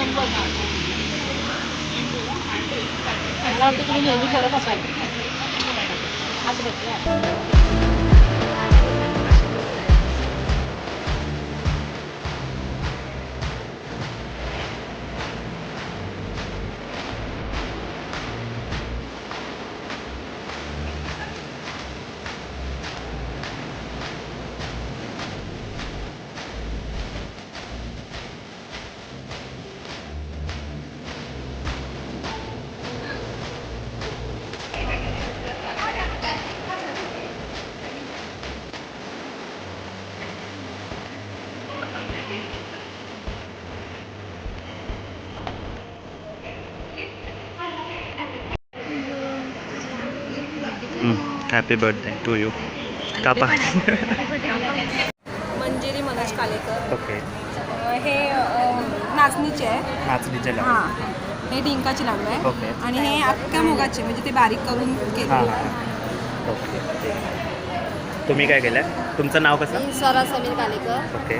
Number मला वाटतं तुम्ही नेहमी करत असाल असं बघ हॅपी बर्थडे टू यू कापा मंजिरी मनोज कालेकर. ओके हे नाचणीचे आहे. नाचणीचे हां. हे डिंकाचे लाडू आहे. ओके. आणि हे अख्ख्या मुगाचे म्हणजे ते बारीक करून हां केले हां. ओके. तुम्ही काय केलं तुमचं नाव कसं? स्वरा समीर कालेकर. ओके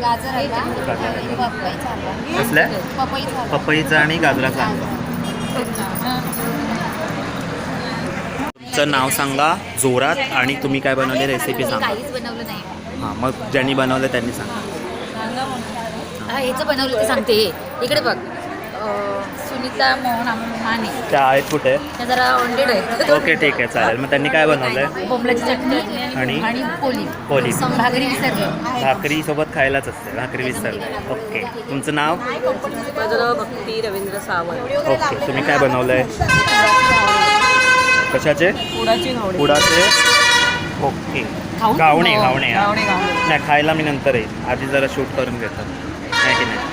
गाजर आहे का गाजर. पपई झाला. कसलं? पपई झाला. पपईचा आणि गाजराचा तुमचं नाव सांगा जोरात आणि तुम्ही काय बनवले रेसिपी सांगा. काहीच बनवलं नाही. हां मग ज्यांनी बनवलं त्यांनी सांगा. हा ह्याचं बनवलं ते सांगते. हे इकडे बघ. अं, सुनीता मोहन आम- माने त्या आहेत कुठे? त्या जरा ऑनडेड आहे. ओके ठीक आहे चालेल. मग त्यांनी काय बनवलंय? बोंबलाची चटणी आणि? आणि पोली पोली. भाकरी विसरले. भाकरी सोबत खायलाच असते भाकरी विसर ओके. तुमचं नाव? माझं भक्ती रवींद्र सावंत. ओके तुम्ही काय बनवलंय? कशाचे? उडाची घावडी. उडाचे ओके. हा. घावणे घावणे. नाही खायला मी नंतर येईल आधी जरा शूट करून घेतो. नाही की नाही?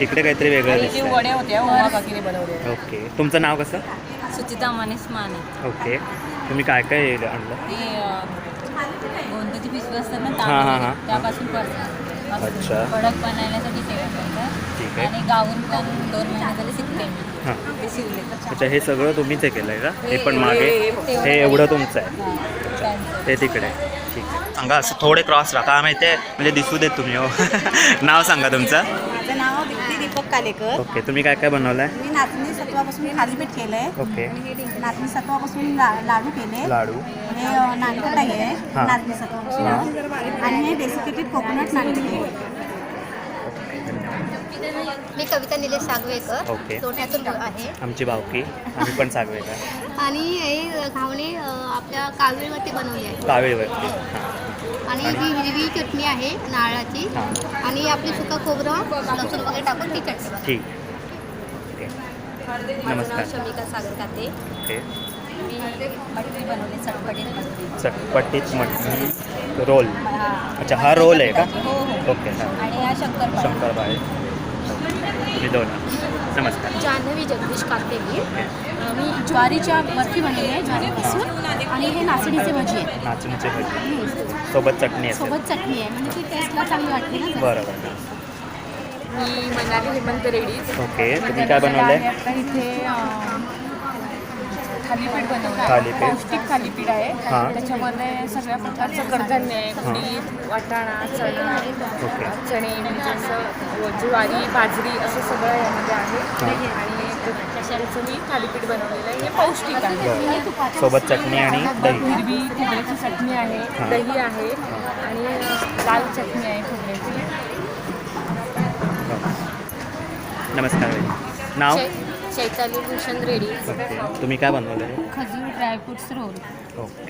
इकडे काहीतरी वेगळं आणि जे दिसतंय वड्या होत्या उमा काकीने बनवले ओके. तुमचं नाव कसं? सुचिता मनीष माने. ओके. तुम्ही काय काय आणलं? ते गोंदची पिशवी असतात ना हां, हां, हां. तांदूळ, त्यापासून करतात. अच्छा. कडक बनवण्यासाठी वापरतात ठीक आहे. आणि गाऊन पण दोन महिने झाले शिकते मी. हां. ते शिवले. अच्छा हे सगळं तुम्हीच हे केलं आहे का? हे पण मागे? हे एवढं तुमचं आहे. ते तिकडे. ठीक आहे. सांगा असं थोडे क्रॉस राहा. का माहिती आहे म्हणजे दिसू देत तुम्ही हो. नाव सांगा तुमचं. माझं नाव दीप्ती दीपक कालेकर. ओके तुम्ही काय काय बनवलं आहे मी नाचणी सत्वापासून थालीपीठ केलंय. ओके. नाचणी सत्वापासून ला- लाडू केले. लाडू. हे नानकटाई आहे हां. नाचणी सत्वापासून. आणि हे डेसिकेटेड कोकोनट नानकटाई आहे. मी कविता निलेश सागवेकर. ओके. लोण्यातून आहे. आमची भावकी. आम्ही पण सांगूया का आणि हे घावणे अ, आपल्या कावीळवरती बनवली आहे. कावेळवरती. आणि ही हिरवी चटणी आहे नारळाची. हां. आणि आपली सुका खोबरं लसूण वगैरे टाकून ती चटणी बनवली. ठीक. माझं नाव नमस्कार. शमिका सागर काते. ओके. मी मटकी बनवली चटपटीत बनवली चटपटीत मटणी रोल. अच्छा हा रोल आहे का? हो हो. ओके हां. आणि हा शंकर शंकरबाळे मी दोन नमस्कार. जान्हवी जगदीश ओके. मी ज्वारीच्या बर्फी बनवली आहे ज्वारीपासून. आणि हे नाचणीचे भजी आहे नाचणीचे भजी. सोबत चटणी असेल. सोबत चटणी आहे. म्हणजे ती टेस्टला चांगली वाटते ना जरा. बरं बरं मी मनाली हेमंत रेड्डी ओके तुम्ही काय बनवलं आता इथे थालीपीठ बनवलं आहे. थालीपीठ. पौष्टिक थालीपीठ आहे हां. त्याच्यामध्ये सगळ्या प्रकारचं कडधान्य आहे. उडीद वाटाणा चणा ओके चणे म्हणजे असं ज्वारी बाजरी असं सगळं यामध्ये आहे हां. आणि त्याचं मी थालीपीठ बनवलेलं आहे हे पौष्टिक आहे बरं सोबत चटणी आणि दही हिरवी खोबऱ्याची चटणी आहे हां. दही आहे आणि लाल चटणी आहे खोबऱ्याची नमस्कार. नाव? चै- चैताली भूषण रेड्डी. ओके. तुम्ही काय बनवलं आहे खजूर ड्रायफ्रुट्स रोल. ओके.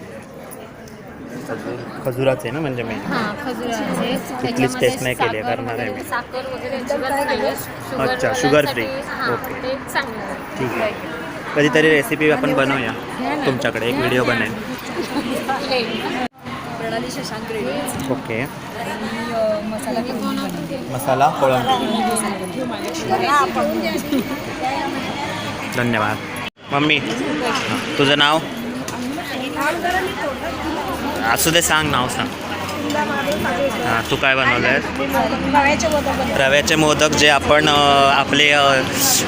खजूर खजुराचे आहे ना म्हणजे मेन हां खजुराचे. कुठलीच टेस्ट नाही केली आहे, करणार आहे मी. साखर वगैरे अजिबात नाहीये. शुगर अच्छा, शुगर फ्री. वाल्यांसाठी, हां, ओके. ते चांगलं आहे. ठीक आहे. कधीतरी रेसिपी आपण बनवूया. तुमच्याकडे एक व्हिडिओ बनेल. प्रणाली शशांक रेड्डी ओके. मसाला मसाला कोळंबी. धन्यवाद. मम्मी तुझं नाव? असू दे सांग नाव सांग. हां तू काय बनवलं आहे रव्याचे मोदक जे आपण आपले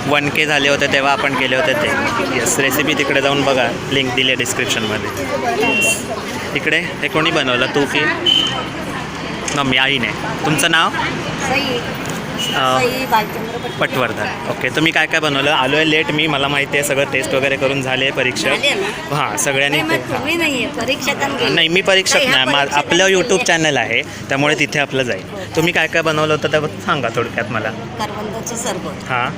वन के झाले होते तेव्हा आपण केले होते ते. येस रेसिपी तिकडे जाऊन बघा. लिंक दिली आहे डिस्क्रिप्शनमध्ये इकडे हे कोणी बनवलं? तू की? मम्मी आईने तुमचं नाव? पटवर्धन. ओके तुम्ही काय काय बनवलं? आलो आहे लेट मी मला माहिती आहे सगळं टेस्ट वगैरे करून झाले परीक्षा. झाले ना? हां सगळ्यांनी नाही नाही मी परीक्षक नाही मा आपलं यूट्यूब चॅनल आहे त्यामुळे तिथे आपलं जाईल. तुम्ही काय काय बनवलं होतं त्याबद्दल सांगा थोडक्यात मला. हां.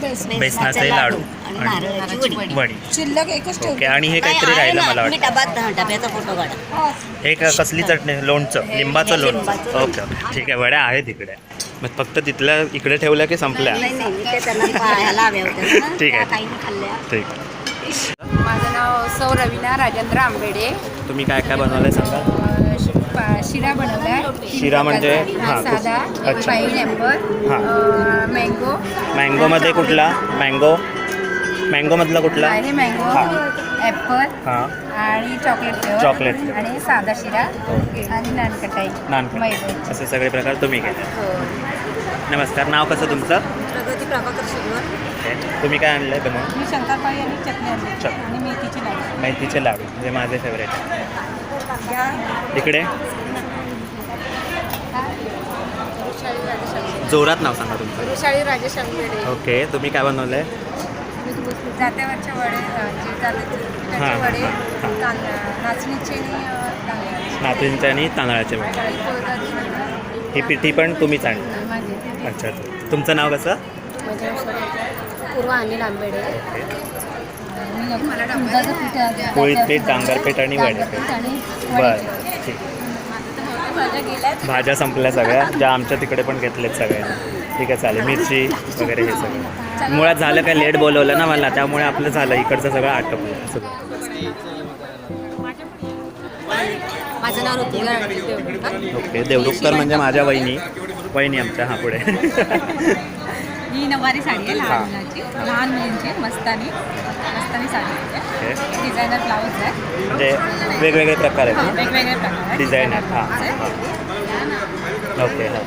बेसनाचे लाडू आणि नारळाची वडी. वडी. शिल्लक एकच ओके आणि हे काहीतरी आहे राहिलं ना, मला तुम्ही वाटतं. डबात हा, डब्याचा फोटो काढा. हे. क- कसली चटणी? लोणचं. लिंबाचं लोणचं. लिंबाचं ओके ओके. ठीक आहे वड्या आहेत इकडे. मग फक्त तिथल्या इकडे ठेवल्या की संपल्या? नाही नाही मी ते त्यांना पाहायला हव्या होत्या ना, ठीक आहे. त्या ताईने खाल्ल्या. ठीक. आहे. माझं नाव सौ रवीना राजेंद्र आंबेडे. तुम्ही काय काय बनवलंय सांगा? शिरा बनवलाय तीन शिरा म्हणजे? हां, साधा अच्छा. हां. मँगो मँगोमध्ये कुठला? मँगो मँगोमधला कुठला? आहे मँगो हां. ॲपल हां. आणि चॉकलेट फ्लेवर चॉकलेट फ्लेवर. आणि साधा शिरा ओके. आणि नानकटाई नानकट मैद्याची. असे सगळे प्रकार तुम्ही केले हो. नमस्कार नाव कसं तुमचं? प्रगती प्रभाकर ओके. तुम्ही काय आणलंय बनवून? मी शंकरपाळी आणि चटणी आणली. चटणी. आणि मेथीची लाडू. मेथीचे लाडू म्हणजे माझे फेवरेट इकडे. जोरात नाव सांगा तुमचं. शाळी राजेश आंबेडे ओके तुम्ही काय बनवलंय? जात्यावरचे वडे अ, जे जात्याचे पिठाचे हां, वडे हां, हां. तांदळा नाचणीचे आणि अ, तांदळाचे. नाचणीचे आणि तांदळाचे वडे. डाळी पोळी ही पिठी पण तुम्हीच आणली. माझे अच्छा तुमचं नाव कसं? पूर्व अनिल आंबेडे. पोळीत पीठ डांगरपीठ आणि वडे पीठ आणि बरं ठीक. भाज्या संपल्या सगळ्या. ज्या आमच्या तिकडे पण घेतलेत सगळ्यांनी. ठीक आहे चालेल. मिरची वगैरे हे सगळं. मुळात झालं काय लेट बोलवलं ना मला त्यामुळे आपलं झालं. इकडचं सगळं आटपलं. सगळं माझं नाव ऋतुजा ओके देवरुखकर म्हणजे माझ्या वहिनी. वहिनी आमच्या हा पुढे. ही नवारी साडी आहे. लहान मुलांची. लहान मुलींची मस्तानी. साडी आहे. डिझायनर ब्लाऊज आहे. म्हणजे वेगवेगळे प्रकार आहेत ना? वेगवेगळे प्रकार आहेत. डिझायनर हां आहे. हां ओके हां.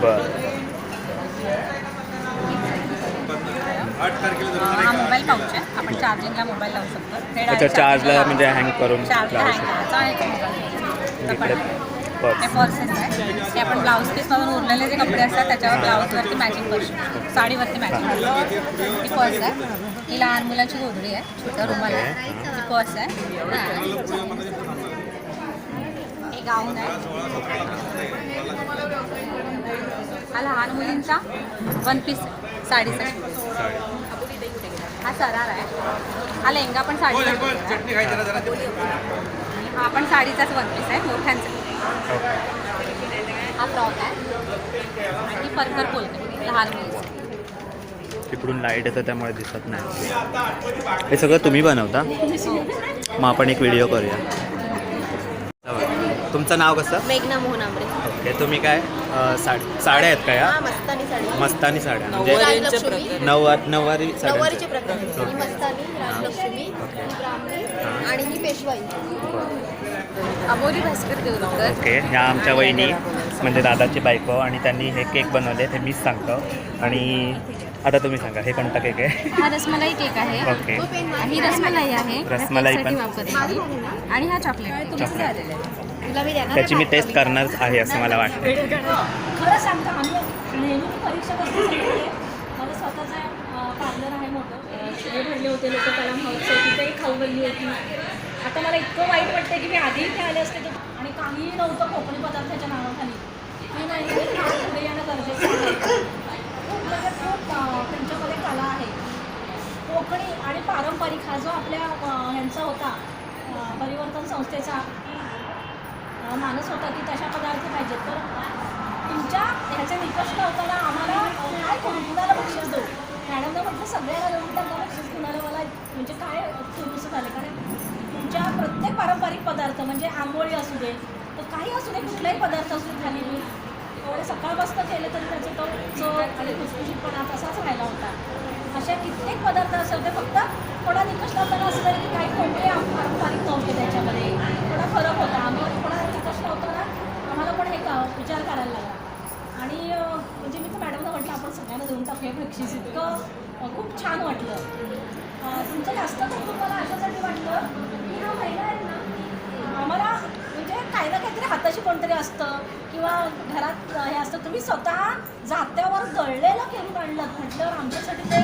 बरं. हा मोबाईल पाऊच आहे. आपण चार्जिंगला मोबाईल लावू शकतो. हे अच्छा चार्जला म्हणजे हँग करून चार्जला लावू शकतो करायचा आहे का मोबाईल? इकडे. हे पर्स पर्सेस आहे. हे आपण ब्लाऊज पीसमधून उरलेले जे कपडे असतात त्याच्यावर ब्लाऊजवरती मॅचिंग करू शकतो. साडीवरती मॅचिंग करू शकतो. ही पर्स आहे. ही लहान मुलांची गोधडी आहे. छोटा रुमाल आहे ही पर्स आहे. हे. गाऊन आहे. हा लहान मुलींचा वन पीस आहे साडीचा हा सरार आहे. हा लेहंगा पण साडीचा हा पण साडीचाच वन पीस आहे. मोठ्यांचा. हा फ्रॉक आहे. आणि परकर कोलकट लहान मुलीचं तिकडून लाइट येतं त्यामुळे दिसत नाही. हे सगळं तुम्ही बनवता? मग आपण एक व्हिडिओ करूया. तुमचं नाव कसं? मेघना मोहन आंबरे ओके तुम्ही काय? साडी साड्या आहेत का या? मस्तानी साडी मस्तानी साड्या. म्हणजे नऊवार साड्या प्रकार. आहेत. ही मस्तानी राजलक्ष्मी ही ब्राह्मणी आणि ही पेशवाई. भास्कर ओके ह्या आमच्या वहिनी म्हणजे दादाची बायको आणि त्यांनी हे केक बनवले हे मीच सांगतो. आणि आता तुम्ही सांगा हे कोणता केक आहे? हा रसमलाई केक आहे. ओके. ही रसमलाई आहे. रसमलाई पण. आणि हा चॉकलेट. चॉकलेट. तुला मी देणार त्याची मी टेस्ट करणार आहे असं मला वाटतं खरं सांगता आम्ही नेहमी परीक्षा करतो माझं स्वतःचं पार्लर आहे मोठं. अं, शिळे भरले होते लोक कलम हाऊसचे तिथेही खाऊ गल्ली होती आता मला इतकं वाईट वाटतं की मी आधी इथे आले असते तर आणि काहीही नव्हतं कोकणी पदार्थाच्या नावाखाली. मी नाही पुढे येणं गरजेचं खूप म्हणजे खूप त्यांच्यामध्ये कला आहे. कोकणी आणि पारंपरिक हा जो आपल्या ह्यांचा होता परिवर्तन संस्थेचा माणूस होता की तशा पदार्थ पाहिजेत. तर तुमच्या ह्याचे निकष लावताना आम्हाला काय करू? कुणाला बक्षीस देऊ? मॅडमनं म्हटलं सगळ्याला देऊन त्यांना बक्षीस कुणाला? मला म्हणजे काय सुरूच झालं? कारण तुमच्या प्रत्येक पारंपरिक पदार्थ म्हणजे आंबोळी असू दे तर काही असू दे कुठलाही पदार्थ असू दे खाली मी एवढे सकाळपासून केले तरी त्याचे तो चव आणि खुसखुशीतपणा तसाच राहिला होता. अशा कित्येक पदार्थ असे होते फक्त थोडा निकष लावताना असं तरी की काही कोणते पारंपरिक नव्हते त्याच्यामध्ये. थोडा फरक होता. आम्ही थोडा निकष लावताना आम्हाला पण हे का विचार करायला लागला. आणि म्हणजे मी तर मॅडमला म्हटलं आपण सगळ्यांना देऊन टाकूया बक्षीस. इतकं खूप छान वाटलं. तुमचं जास्त कौतुक मला अशासाठी वाटलं आम्हाला म्हणजे काही ना काहीतरी हाताशी कोणतरी असतं किंवा घरात हे असतं. तुम्ही स्वतः जात्यावर दळलेलं करून आणलं म्हटल्यावर आमच्यासाठी ते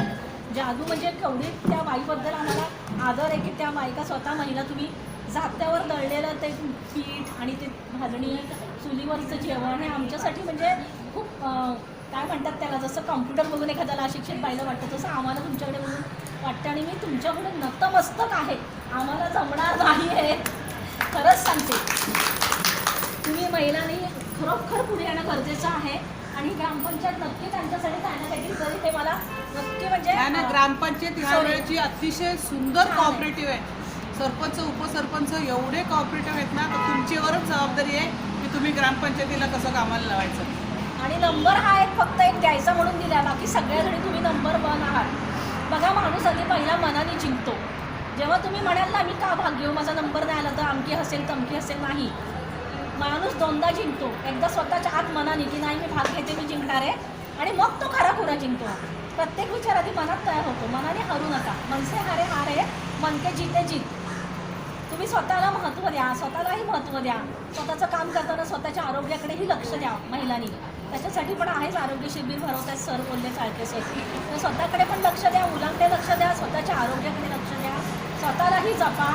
जादू म्हणजे केवढी त्या बाईबद्दल आम्हाला आदर आहे की त्या बायका स्वतः महिला तुम्ही जात्यावर दळलेलं ते पीठ आणि ते भाजणी चुलीवरचं जेवण हे आमच्यासाठी म्हणजे खूप काय म्हणतात त्याला जसं कॉम्प्युटर बघून एखाद्याला अशिक्षित पाहिलं वाटतं तसं आम्हाला तुमच्याकडे बघून वाटतं आणि मी तुमच्याकडे नतमस्तक आहे. आम्हाला जमणार नाही आहे खरंच सांगते. तुम्ही महिलांनी खरोखर पुढे येणं गरजेचं आहे. आणि ग्रामपंचायत नक्की त्यांच्यासाठी काय ना काहीतरी हे मला नक्की म्हणजे ना ग्रामपंचायत ह्या. वेळेची अतिशय सुंदर कॉपरेटिव्ह आहे. सरपंच उपसरपंच एवढे कॉपरेटिव्ह आहेत ना तर तुमच्यावरच जबाबदारी आहे की तुम्ही ग्रामपंचायतीला कसं कामाला लावायचं. आणि नंबर हा एक फक्त एक द्यायचा म्हणून दिला बाकी सगळ्याजणी तुम्ही नंबर वन आहात. बघा माणूस आधी पहिला मनाने जिंकतो. जेव्हा तुम्ही म्हणाल ना मी का भाग घेऊ हो? माझा नंबर नाही आला तर अमकी असेल तमकी असेल नाही. माणूस दोनदा जिंकतो. एकदा स्वतःच्या आत मनाने की नाही मी भाग घेते मी जिंकणार आहे. आणि मग तो खरा खुरा जिंकतो. प्रत्येक विचार आधी मनात तयार होतो. मनाने हरू नका. मनसे हारे हारे. मनके जिते जीत. तुम्ही स्वतःला महत्त्व द्या. स्वतःलाही महत्त्व द्या. स्वतःचं काम करताना स्वतःच्या आरोग्याकडेही लक्ष द्या महिलांनी. त्याच्यासाठी पण आहेच आरोग्य शिबिर भरवतात सर बोलले चालते सर. तर स्वतःकडे पण लक्ष द्या मुलांकडे लक्ष द्या स्वतःच्या आरोग्याकडे लक्ष द्या. स्वतःलाही जपा.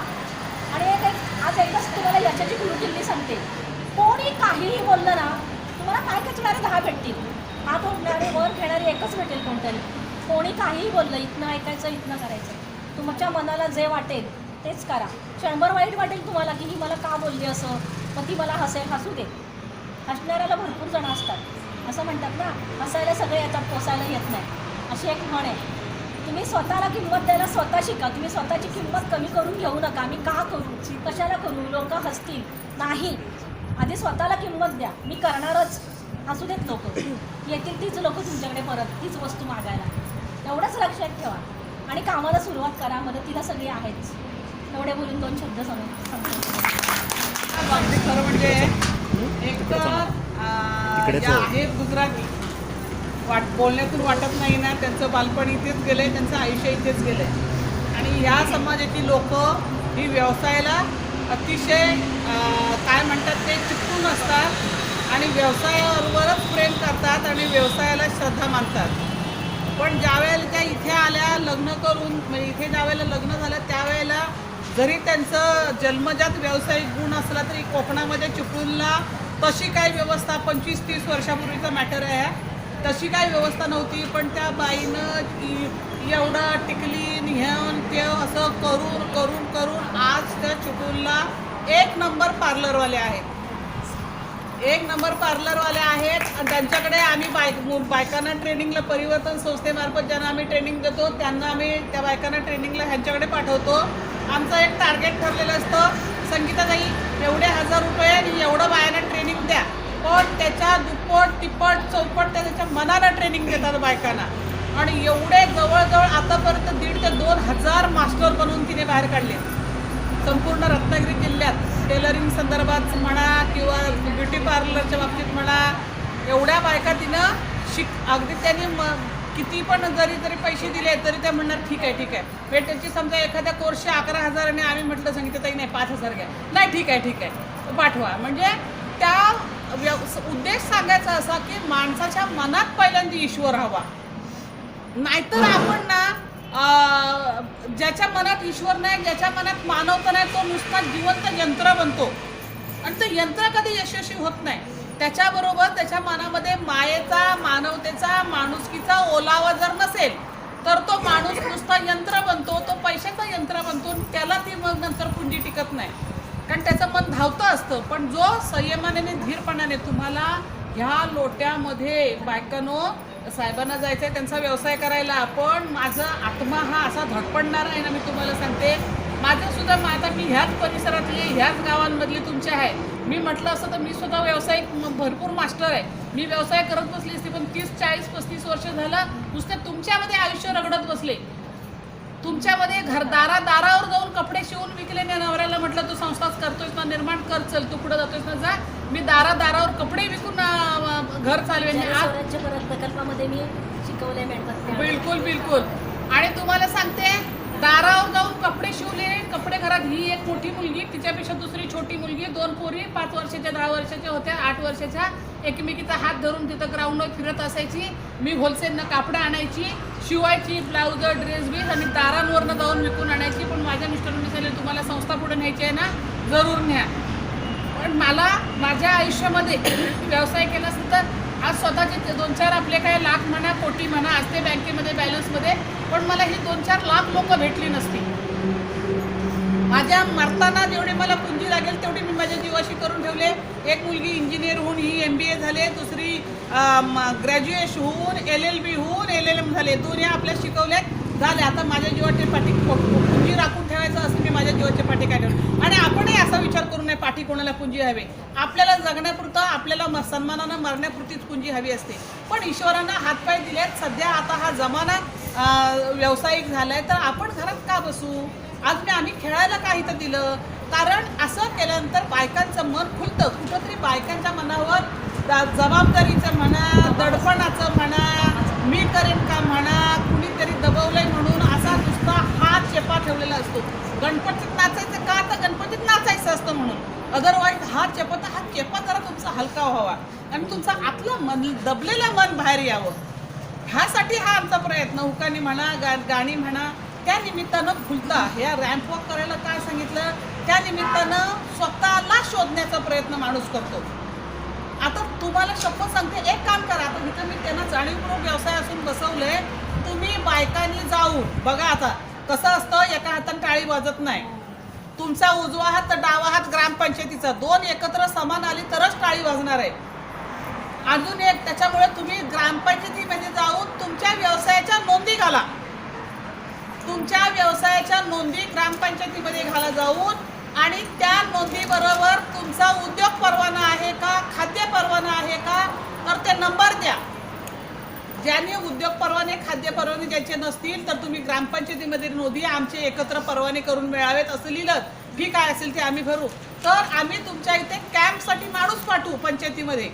आणि एक आज एकच तुम्हाला याच्याची गुरुकिल्ली सांगते कोणी काहीही बोललं ना तुम्हाला काय खेचणारे दहा भेटतील? हात उठणारे वर खेळणारे एकच भेटेल कोणतरी. कोणी काहीही बोललं इथनं ऐकायचं इथनं करायचं. तुमच्या मनाला जे वाटेल तेच करा. क्षणभर वाईट वाटेल तुम्हाला की ही मला का बोलली असं? मग ती मला हसेल हसू दे. हसणाऱ्याला भरपूर जण असतात असं म्हणतात ना हसायला सगळे येतात पोसायला येत नाही. अशी एक म्हण आहे. तुम्ही स्वतःला किंमत द्यायला स्वतः शिका तुम्ही स्वतःची किंमत कमी करून घेऊ नका. आम्ही का करू? कशाला करू? लोक हसतील. नाही. आधी स्वतःला किंमत द्या. मी करणारच. असू देत लोक. येतील तीच लोक तुमच्याकडे परत. तीच वस्तू मागायला. एवढंच लक्षात ठेवा. आणि कामाला सुरुवात करा. मदतीला सगळी आहेच एवढे बोलून दोन शब्द सांगू सांगतो खरं म्हणजे एक या हो. आहेत गुजराती वाट बोलण्यातून वाटत नाही ना त्यांचं बालपण इथेच गेलंय त्यांचं आयुष्य इथेच गेलंय. आणि ह्या समाजाची लोक ही व्यवसायाला अतिशय काय म्हणतात ते चिपकून असतात आणि व्यवसायावरच प्रेम करतात आणि व्यवसायाला श्रद्धा मानतात. पण ज्या वेळेला त्या इथे आल्या लग्न करून म्हणजे इथे ज्या वेळेला लग्न झालं त्यावेळेला जरी त्यांचं जन्मजात व्यावसायिक गुण असला तरी कोकणामध्ये चिपळूणला तशी काय व्यवस्था पंचवीस तीस वर्षापूर्वीचा मॅटर आहे. तशी काही व्यवस्था नव्हती पण त्या बाईनं एवढं टिकली निहन ते असं करून करून करून आज त्या चिपळूणला एक नंबर पार्लरवाले आहेत. एक नंबर पार्लरवाले आहेत आणि त्यांच्याकडे आम्ही बाय बायकांना ट्रेनिंगला परिवर्तन संस्थेमार्फत ज्यांना आम्ही ट्रेनिंग देतो त्यांना आम्ही त्या बायकांना ट्रेनिंगला ह्यांच्याकडे पाठवतो. आमचं एक टार्गेट ठरलेलं असतं संगीताताई एवढे हजार रुपये आणि एवढं बायांना ट्रेनिंग द्या. पण त्याच्या दुप्पट तिप्पट चौपट त्या त्याच्या मनानं ट्रेनिंग देतात बायकांना. आणि एवढे जवळजवळ आतापर्यंत दीड ते दोन हजार मास्टर बनवून तिने बाहेर काढले. संपूर्ण रत्नागिरी जिल्ह्यात टेलरिंग संदर्भात म्हणा किंवा ब्युटी पार्लरच्या बाबतीत म्हणा एवढ्या बायका तिनं शिक अगदी त्यांनी म किती पण जरी जरी पैसे दिले तरी त्या म्हणणार ठीक आहे ठीक आहे. त्यांची समजा एखाद्या कोर्सचे अकरा हजार आणि आम्ही म्हटलं सांगितलं ताई नाही पाच हजार घ्या. नाही ठीक आहे ठीक आहे पाठवा. म्हणजे त्या व्यव उद्देश सांगायचा असा की माणसाच्या मनात पहिल्यांदा ईश्वर हवा. नाहीतर आपण ना ज्याच्या मनात ईश्वर नाही ज्याच्या मनात मानवता नाही तो नुसता जिवंत यंत्र बनतो. आणि ते यंत्र कधी यशस्वी होत नाही. त्याच्याबरोबर त्याच्या मनामध्ये मायेचा मानवतेचा माणुसकीचा ओलावा जर नसेल तर तो माणूस नुसता यंत्र बनतो तो पैशाचा यंत्र बनतो आणि त्याला ती मग नंतर कुंडी टिकत नाही. कारण त्याचं मन धावतं असतं पण जो संयमाने धीरपणाने तुम्हाला ह्या लोट्यामध्ये बायकानो साहेबांना जायचं आहे त्यांचा व्यवसाय करायला पण माझा आत्मा हा असा धडपडणार आहे ना मी तुम्हाला सांगते. माझं सुद्धा मा- आता मी ह्याच परिसरातली ह्याच गावांमधली तुमचे आहे. मी म्हटलं असतं तर मी सुद्धा व्यवसाय भरपूर मास्टर आहे. मी व्यवसाय करत बसली असते पण तीस चाळीस पस्तीस वर्ष झालं नुसते तुमच्यामध्ये आयुष्य रगडत बसले. तुमच्यामध्ये घर दारा दारावर जाऊन कपडे शिवून विकले नाही नवऱ्याला म्हटलं तू संस्थाच करतोयस ना निर्माण कर चल तू पुढे जातोयस ना जा. मी दारा दारावर कपडे विकून घर चालवेन. प्रकल्पामध्ये मी शिकवले बिलकुल बिलकुल. आणि तुम्हाला सांगते दारावर जाऊन कपडे शिवले कपडे घरात ही एक मोठी मुलगी तिच्यापेक्षा दुसरी छोटी मुलगी दोन पोरी पाच वर्षाच्या दहा वर्षाच्या होत्या आठ वर्षाच्या. एकमेकीचा हात धरून तिथं ग्राउंडवर फिरत असायची. मी होलसेलनं कापडं आणायची शिवायची ब्लाऊज ड्रेस बीस आणि दारांवरनं जाऊन विकून आणायची. पण माझ्या मिस्टरांनी सांगितलं तुम्हाला संस्था पुढे न्यायची आहे ना जरूर न्या. पण मला माझ्या आयुष्यामध्ये व्यवसाय केला असतं तर आज स्वतःचे ते दोन चार आपले काय लाख म्हणा कोटी म्हणा असते बँकेमध्ये बॅलन्समध्ये पण मला ही दोन चार लाख लोक भेटली नसती. माझ्या मरताना जेवढे मला पुंजी लागेल तेवढी मी माझ्या जीवाशी करून ठेवले. एक मुलगी इंजिनियर होऊन ही एम बी ए झाले दुसरी ग्रॅज्युएशन होऊन एल एल बी होऊन एल एल एम झाले. दोन ह्या आपल्या शिकवले. झाले आता माझ्या जीवाचे पाठी पुंजी राखून ठेवायचं असं मी माझ्या जीवाचे पाठी काय ठेवलं आणि आपणही असा विचार करू नये पाठी कोणाला पुंजी हवी. आपल्याला जगण्यापुरतं आपल्याला म- सन्मानानं मरण्यापुरतीच पुंजी हवी असते. पण ईश्वरानं हातपाय दिलेत. सध्या आता हा जमाना व्यावसायिक झाला आहे तर आपण घरात का बसू? आज मी आम्ही खेळायला काही तर दिलं. कारण असं केल्यानंतर बायकांचं मन खुलतं कुठंतरी बायकांच्या मनावर जबाबदारीचं म्हणा दडपणाचं म्हणा मी करेन का म्हणा कुणीतरी दबवलंय म्हणून असा नुसता हा चेपा ठेवलेला असतो. गणपतीत नाचायचं का? तर गणपतीत नाचायचं असतं म्हणून. अदरवाईज हा चेपा तर हा चेपा जरा तुमचा हलका व्हावा. आणि तुमचा आतलं मन दबलेलं मन बाहेर यावं. ह्यासाठी हा आमचा प्रयत्न. हुकानी म्हणा गा गाणी म्हणा त्या निमित्तानं खुलता ह्या रॅम्प वॉक करायला काय सांगितलं? त्या निमित्तानं स्वतःला शोधण्याचा प्रयत्न माणूस करतो. आता तुम्हाला शपथ सांगते एक काम करा. आता इथं मी त्यांना जाणीवपूर्वक व्यवसाय असून बसवलंय. तुम्ही बायकांनी जाऊन बघा आता कसं असतं एका हातानं टाळी वाजत नाही. तुमचा उजवा हात तर डावा हात ग्रामपंचायतीचा. दोन एकत्र समान आली तरच टाळी वाजणार आहे. अजून एक त्याच्यामुळे तुम्ही ग्रामपंचायतीमध्ये जाऊन तुमच्या व्यवसायाच्या नोंदी घाला. तुमच्या व्यवसायाच्या नोंदी ग्रामपंचायतीमध्ये घाला जाऊन आणि त्या नोंदीबरोबर तुमचा उद्योग परवाना आहे का खाद्य परवाना आहे का तर ते नंबर द्या. ज्यांनी उद्योग परवाने खाद्य परवाने ज्यांचे नसतील तर तुम्ही ग्रामपंचायतीमध्ये नोंदी आमचे एकत्र परवाने करून मिळावेत असं लिहिलं. फी काय असेल ते आम्ही भरू. तर आम्ही तुमच्या इथे कॅम्पसाठी माणूस पाठवू पंचायतीमध्ये.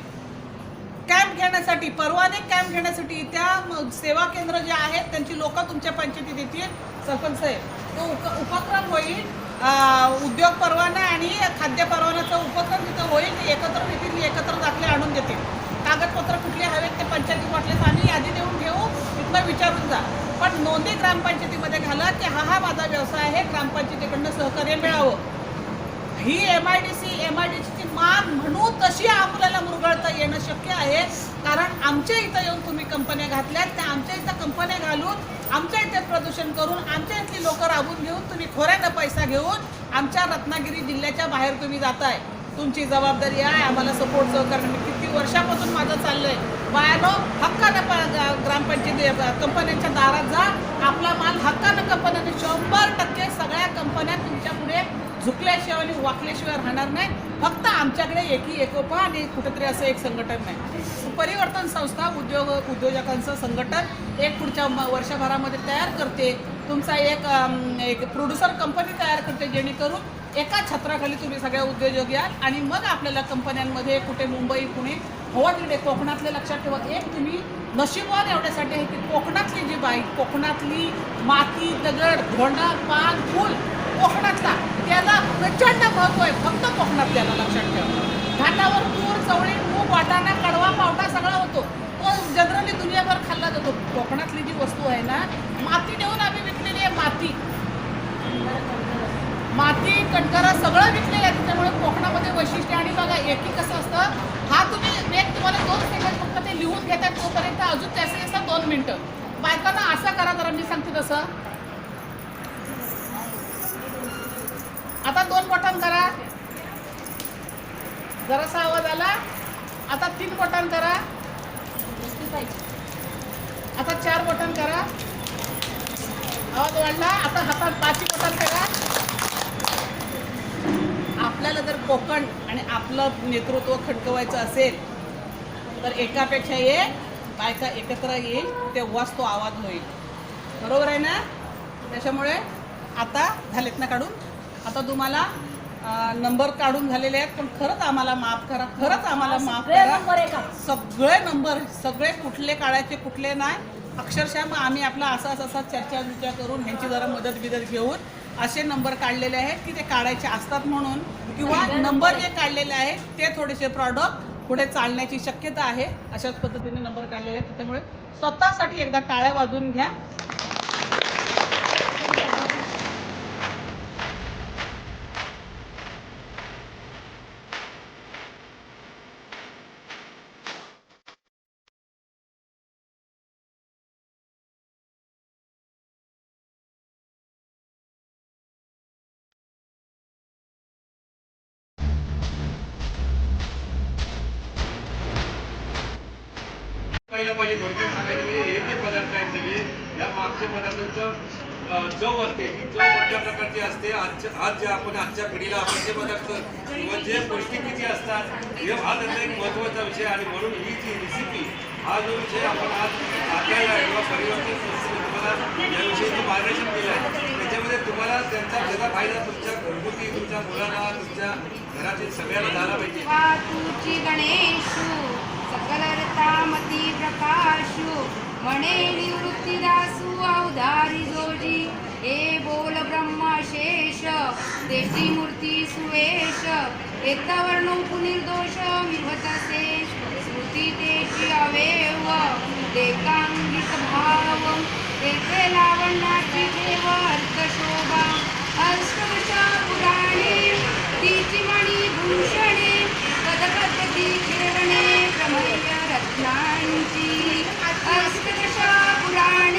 कॅम्प घेण्यासाठी परवाने कॅम्प घेण्यासाठी त्या सेवा केंद्र जे आहेत त्यांची लोक तुमच्या पंचायतीत येतील. सरपंच साहेब तो उप उपक्रम होईल. उद्योग परवाना आणि खाद्य परवान्याचा उपक्रम तिथं होईल ते एकत्र येतील एकत्र दाखले आणून देतील. कागदपत्र कुठले हवेत ते पंचायतीत वाटलेच आम्ही यादी देऊन घेऊ. तिथनं विचारून जा. पण नोंदी ग्रामपंचायतीमध्ये घाला की हा हा माझा व्यवसाय आहे. ग्रामपंचायतीकडनं सहकार्य मिळावं. ही M I D C M I D C मान म्हणून तशी आपल्याला मुरगळता येणं शक्य आहे. कारण आमच्या इथं येऊन तुम्ही कंपन्या घातल्यात त्या आमच्या इथं कंपन्या घालून आमच्या इथे प्रदूषण करून आमच्या इथली लोकं राबून घेऊन तुम्ही खोऱ्यानं पैसा घेऊन आमच्या रत्नागिरी जिल्ह्याच्या बाहेर तुम्ही जाताय. तुमची जबाबदारी आहे आम्हाला सपोर्ट सहकार्य मी किती वर्षापासून माझं चाललंय. बायानो हक्कानं ग्रामपंचायती कंपन्यांच्या दारात जा. आपला माल हक्कानं कंपन्यांनी शंभर टक्के सगळ्या कंपन्या तुमच्यापुढे झुकल्याशिवाय आणि वाकल्याशिवाय राहणार नाही. फक्त आमच्याकडे एकी एकोपा आणि कुठेतरी असं एक संघटन नाही. परिवर्तन संस्था उद्योग उद्योजकांचं संघटन एक पुढच्या म- वर्षभरामध्ये तयार करते. तुमचा एक एक प्रोड्युसर कंपनी तयार करते जेणेकरून एका छत्राखाली तुम्ही सगळ्या उद्योजक याल आणि मग आपल्याला कंपन्यांमध्ये कुठे मुंबई पुणे हवा तिकडे कोकणातले लक्षात ठेवा. एक तुम्ही नशीबवान एवढ्यासाठी आहे की कोकणातली जी बाई कोकणातली माती दगड धोंडा पान फूल कोकणातला. त्याला प्रचंड महत्त्व आहे. फक्त कोकणात त्याला लक्षात ठेवा. घाटावर तूर चवळी मूग वाटाणा कडवा पावटा सगळा होतो. तो जनरली दुनियाभर खाल्ला जातो. कोकणातली जी वस्तू आहे ना माती देऊन आम्ही विकलेली आहे माती. माती कणकरा सगळं विकलेलं आहे. त्याच्यामुळे कोकणामध्ये वैशिष्ट्य आणि बघा एकी कसं असतं हा तुम्ही एक तुम्हाला दोन सेकंड फक्त ते लिहून घेतात तोपर्यंत अजून त्याचे असतात दोन मिनटं बायकांना असं करा जरा मी सांगते तसं. आता दोन बटन करा. जरासा आवाज आला. आता तीन बटन करा. आता चार बटन करा. आवाज वाढला. आता हातात पाचही बटन करा. आपल्याला जर कोकण आणि आपलं नेतृत्व खडकवायचं असेल तर एकापेक्षा एक बायका एकत्र येईल तेव्हाच तो आवाज होईल. बरोबर आहे ना? त्याच्यामुळे आता झालेत ना काढून? आता तुम्हाला नंबर काढून झालेले आहेत पण खरंच आम्हाला माफ करा. खरंच आम्हाला माफ करा. सगळे नंबर सगळे कुठले काढायचे कुठले नाही. अक्षरशः मग आम्ही आपला असा असा चर्चा विचार करून ह्यांची जरा मदत बिदत घेऊन असे नंबर काढलेले आहेत की ते काढायचे असतात म्हणून किंवा नंबर जे काढलेले आहेत ते थोडेसे प्रॉडक्ट पुढे चालण्याची शक्यता आहे. अशाच पद्धतीने नंबर काढलेले आहेत. त्यामुळे स्वतःसाठी एकदा टाळ्या वाजून घ्या. पहिलं पाहिजे भरपूर सांगायचं पाहिजे. हे जे पदार्थ आहेत सगळे या मागच्या पदार्थांचं चव असते. ही चव कोणत्या प्रकारची असते? आजच्या आज जे आपण आजच्या पिढीला आपण जे पदार्थ किंवा जे पौष्टिकीचे असतात हे हा त्यांचा एक महत्त्वाचा विषय आणि म्हणून ही जी रेसिपी हा जो विषय आपण आज आपल्याला किंवा परिवर्तन संस्थेने तुम्हाला याविषयी मार्गदर्शन केलं आहे त्याच्यामध्ये तुम्हाला त्यांचा त्याचा फायदा तुमच्या घरगुती तुमच्या मुलांना तुमच्या घरातील सगळ्यांना झाला पाहिजे. कलरता मती सकलरतामती प्रकाशु म्हणे निवृत्तीदासु अवधारी जोजी। हे बोल ब्रह्माशेष तेची मूर्ती सुवेश। एकावर्णो पुनिर्दोष विभतसे स्मृती तेची अवेव देकांगिक भाव। तेथे लावण्याची देव अर्थ शोभा पुराणे तिची मणी भूषणे पदपद्धती खेळणे प्रमय रत्नांची अष्टदशा पुराणे